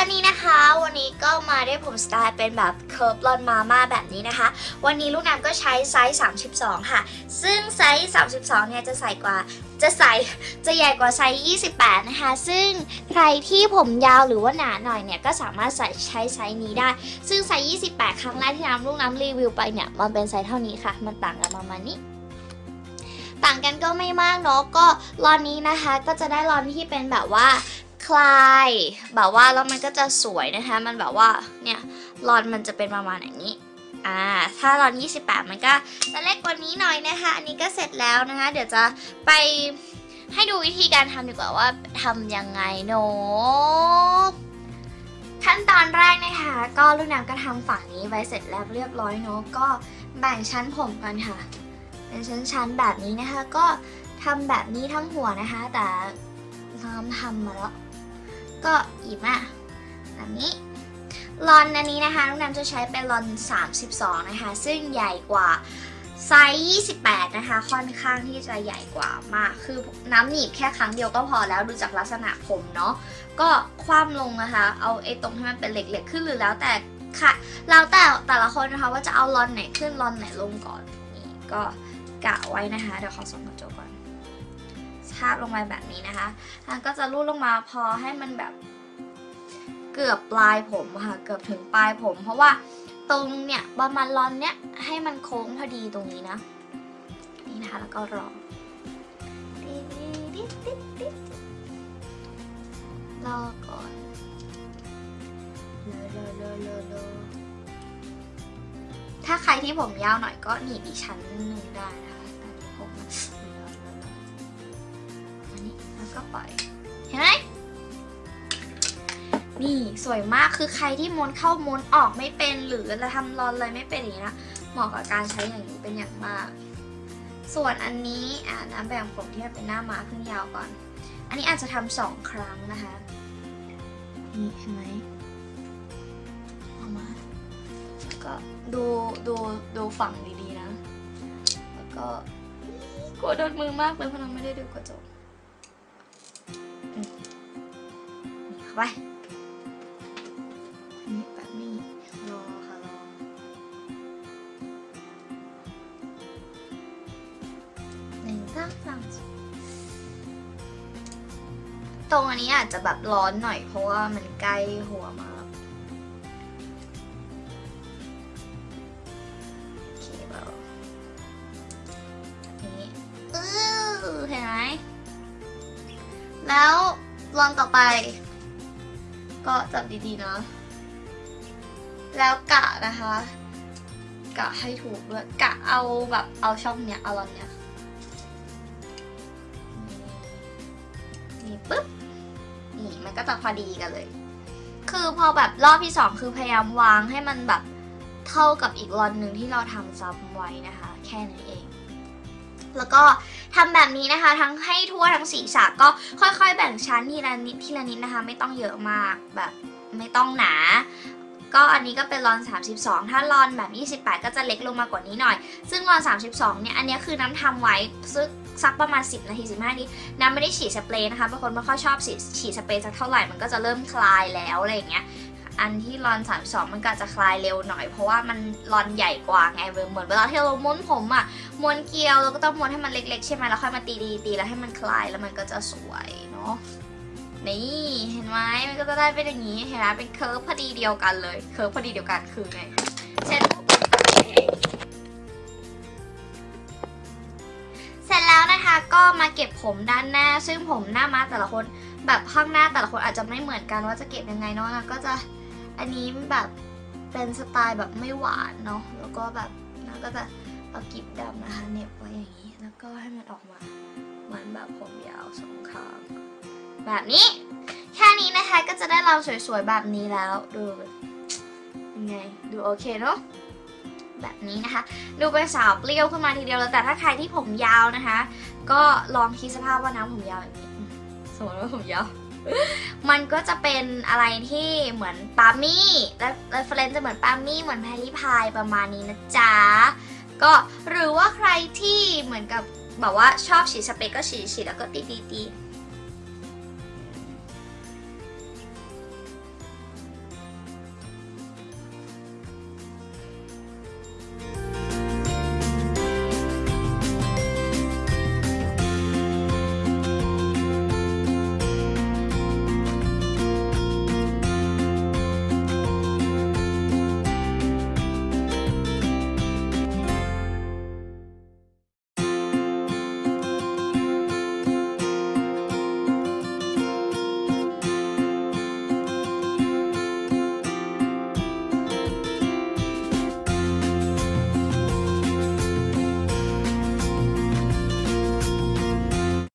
วันนี้ก็มาได้ผมสไตล์เป็นแบบเคิร์ฟลอนมาม่าแบบนี้นะคะ วันนี้ลูกน้ำก็ใช้ไซส์ 32 ค่ะ ซึ่งไซส์ 32 เนี่ยจะใส่กว่าจะใส่จะใหญ่กว่าไซส์ 28 นะคะ ซึ่งใครที่ผมยาวหรือว่าหนาหน่อยเนี่ยก็สามารถใส่ใช้ไซส์นี้ได้ ซึ่งไซส์ 28 ครั้งแรกที่น้ำลูกน้ำรีวิวไปเนี่ยมันเป็นไซส์เท่านี้ค่ะ มันต่างกันประมาณนี้ต่างกันก็ไม่มากเนาะก็รอนนี้นะคะก็จะได้รอนที่เป็นแบบว่า คลายแบบว่าแล้วมันก็จะสวยนะคะ มันแบบว่าเนี่ยรอนมันจะเป็นประมาณอย่างนี้อ่าถ้ารอน 28 มันก็จะเล็กกว่านี้หน่อยนะคะ อันนี้ก็เสร็จแล้วนะคะ เดี๋ยวจะไปให้ดูวิธีการทำดีกว่าว่าทำยังไงเนขั้นตอนแรกนะคะ ก็ลูกน้ำก็ทำฝั่งนี้ไว้เสร็จแล้วเรียบร้อยเนาะก็แบ่งชั้นผมกันค่ะ เป็นชั้นๆแบบนี้นะคะ ก็ทำแบบนี้ทั้งหัวนะคะ แต่น้ำทำมาแล้ว ก็หยิบมาแบบนี้ลอนอันนี้นะคะลูกน้ำจะใช้เป็นลอน 32 นะคะ ซึ่งใหญ่กว่าไซส์28 นะคะ ค่อนข้างที่จะใหญ่กว่ามาก คือน้ำหนีบแค่ครั้งเดียวก็พอแล้วดูจากลักษณะผมเนาะ ก็คว่ำลงนะคะ เอาไอ้ตรงที่มันเป็นเหล็กๆขึ้นหรือแล้วแต่ค่ะ แล้วแต่แต่ละคนนะคะว่าจะเอาลอนไหนขึ้นลอนไหนลงก่อนนี่ก็กะไว้นะคะ เดี๋ยวขอส่องกระจกก่อน ชาบลงไปแบบนี้นะคะมันก็จะรูดลงมาพอให้มันแบบเกือบปลายผมค่ะ เกือบถึงปลายผม เพราะว่าตรงเนี่ยประมาณลอนเนี้ยให้มันโค้งพอดีตรงนี้นะ นี่นะคะแล้วก็รอรอก่อนรอรอรอรอรอถ้าใครที่ผมยาวหน่อยก็หนีบอีกชั้นหนึ่งได้นะคะแต่นี่ผมอันนี้แล้ว ก็ปล่อยเห็นไหมนี่สวยมากคือใครที่ม้วนเข้าม้วนออกไม่เป็น หรือจะทำรอนเลยไม่เป็นอย่างนี้นะเหมาะกับการใช้อย่างนี้เป็นอย่างมาก ส่วนอันนี้อ่าน้ำแบ่งผมที่มันเป็นหน้าม้าขึ้นยาวก่อน อันนี้อาจจะทำสองครั้งนะคะนี่เห็นไหมเอามาแล้วก็ดูดูดูฝั่งดีๆนะ แล้วก็กลัวโดนมือมากเลยเพราะเราไม่ได้ดูกระจก ไปนี่แบบนี้รอค่ะรอหนึ่งสองสามตรงอันนี้อาจจะแบบร้อนหน่อยเพราะว่ามันใกล้หัวมากโอเคเบาแบบนี้อื้อเห็นไหมแล้วลองต่อไป ก็จับดีๆนะ แล้วกะนะคะ กะให้ถูกด้วยกะเอาแบบเอาช่องเนี้ยเอาลอนเนี้ยนี่ปึ๊บนี่มันก็จะพอดีกันเลย คือพอแบบรอบที่สองคือพยายามวางให้มันแบบเท่ากับอีกลอนหนึ่งที่เราทำซ้ำไว้นะคะ แค่นั้นเอง แล้วก็ทำแบบนี้นะคะ ทั้งให้ทั่วทั้งศีรษะก็ค่อยๆ แบ่งชั้นทีละนิดทีละนิดนะคะ ไม่ต้องเยอะมากแบบไม่ต้องหนา ก็อันนี้ก็เป็นรอน 32 ถ้ารอนแบบ 28 ก็จะเล็กลงมากว่านี้หน่อย ซึ่งรอน 32 เนี่ย อันนี้คือน้ำทำไว้ซึกสักประมาณ 10 นาที 15 นาทีน้ำไม่ได้ฉีดสเปรย์นะคะบางคนไม่ค่อยชอบฉีดฉีดสเปรย์สักเท่าไหร่มันก็จะเริ่มคลายแล้วอะไรอย่างเงี้ย อันที่รอน 32 มันก็จะคลายเร็วหน่อย เพราะว่ามันรอนใหญ่กว่าไงเหมือนเวลาที่เราม้วนผมอะม้วนเกลียวเราก็ต้องม้วนให้มันเล็ก ๆ ใช่ไหมแล้วค่อยมาตีดีตีแล้วให้มันคลายแล้วมันก็จะสวยเนาะนี่เห็นไหมมันก็จะได้เป็นอย่างนี้เห็นไหมเป็นเคิร์ฟพอดีเดียวกันเลยเคิร์ฟพอดีเดียวกันคือไงเสร็จเสร็จแล้วนะคะก็มาเก็บผมด้านหน้า ซึ่งผมหน้ามาแต่ละคนแบบข้างหน้าแต่ละคนอาจจะไม่เหมือนกันว่าจะเก็บยังไงเนาะก็จะ อันนี้แบบเป็นสไตล์แบบไม่หวานเนาะแล้วก็แบบแล้วก็จะเอากิบดำนะคะเน็บไว้อย่างนี้แล้วก็ให้มันออกมาเหมือนแบบผมยาวสองข้างแบบนี้ แค่นี้นะคะก็จะได้เราสวยๆแบบนี้แล้วดูยังไงดูโอเคเนาะแบบนี้นะคะ ดูเป็นสาวเปรี้ยวขึ้นมาทีเดียวแล้วแต่ถ้าใครที่ผมยาวนะคะ ก็ลองคิดสภาพว่าน้ำผมยาวอย่างนี้สมมติว่าผมยาว มันก็จะเป็นอะไรที่เหมือนปามี่และเรฟเฟรนจะเหมือนปามี่เหมือนแพรรี่พายประมาณนี้นะจ๊ะก็หรือว่าใครที่เหมือนกับแบบว่าชอบฉีดสเปรย์ก็ฉีดฉีดแล้วก็ตีตีตี